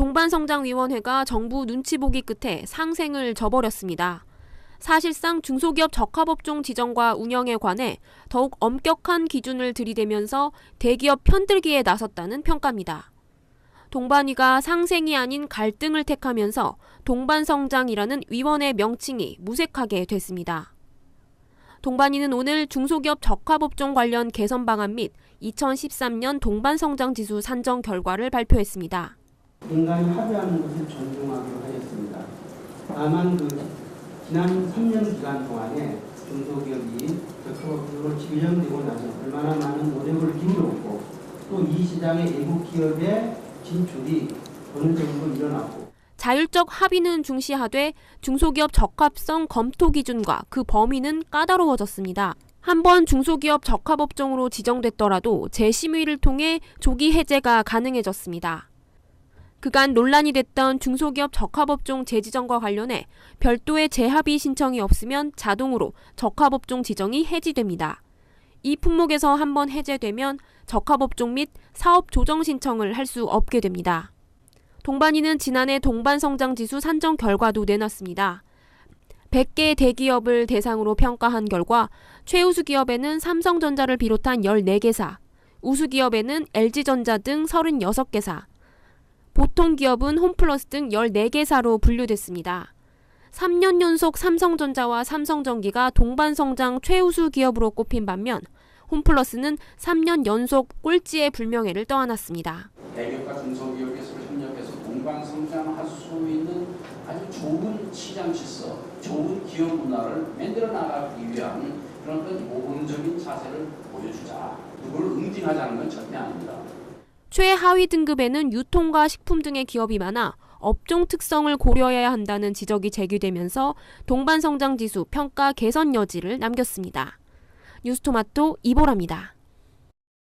동반성장위원회가 정부 눈치 보기 끝에 상생을 저버렸습니다. 사실상 중소기업 적합업종 지정과 운영에 관해 더욱 엄격한 기준을 들이대면서 대기업 편들기에 나섰다는 평가입니다. 동반위가 상생이 아닌 갈등을 택하면서 동반성장이라는 위원회 명칭이 무색하게 됐습니다. 동반위는 오늘 중소기업 적합업종 관련 개선 방안 및 2013년 동반성장지수 산정 결과를 발표했습니다. 인간이 합의하는 것을 존중하기로 하였습니다. 다만 그 지난 3년 기간 동안에 중소기업이 적합업종으로 지정되고 나서 얼마나 많은 노력을 기울였고 또 이 시장의 외국 기업의 진출이 어느 정도 일어났고 자율적 합의는 중시하되 중소기업 적합성 검토 기준과 그 범위는 까다로워졌습니다. 한번 중소기업 적합업종으로 지정됐더라도 재심의를 통해 조기 해제가 가능해졌습니다. 그간 논란이 됐던 중소기업 적합업종 재지정과 관련해 별도의 재합의 신청이 없으면 자동으로 적합업종 지정이 해지됩니다. 이 품목에서 한번 해제되면 적합업종 및 사업 조정 신청을 할 수 없게 됩니다. 동반위는 지난해 동반성장지수 산정 결과도 내놨습니다. 100개 대기업을 대상으로 평가한 결과 최우수 기업에는 삼성전자를 비롯한 14개사, 우수 기업에는 LG전자 등 36개사, 보통 기업은 홈플러스 등 14개사로 분류됐습니다. 3년 연속 삼성전자와 삼성전기가 동반 성장 최우수 기업으로 꼽힌 반면 홈플러스는 3년 연속 꼴찌의 불명예를 떠안았습니다. 대기업과 중소기업이 서로 협력해서 동반 성장할 수 있는 아주 좋은 시장 질서, 좋은 기업 문화를 만들어 나가기 위한 그런 모범적인 자세를 보여주자. 그걸 응징하자는 건 절대 아닙니다. 최하위 등급에는 유통과 식품 등의 기업이 많아 업종 특성을 고려해야 한다는 지적이 제기되면서 동반성장 지수 평가 개선 여지를 남겼습니다. 뉴스토마토 이보라입니다.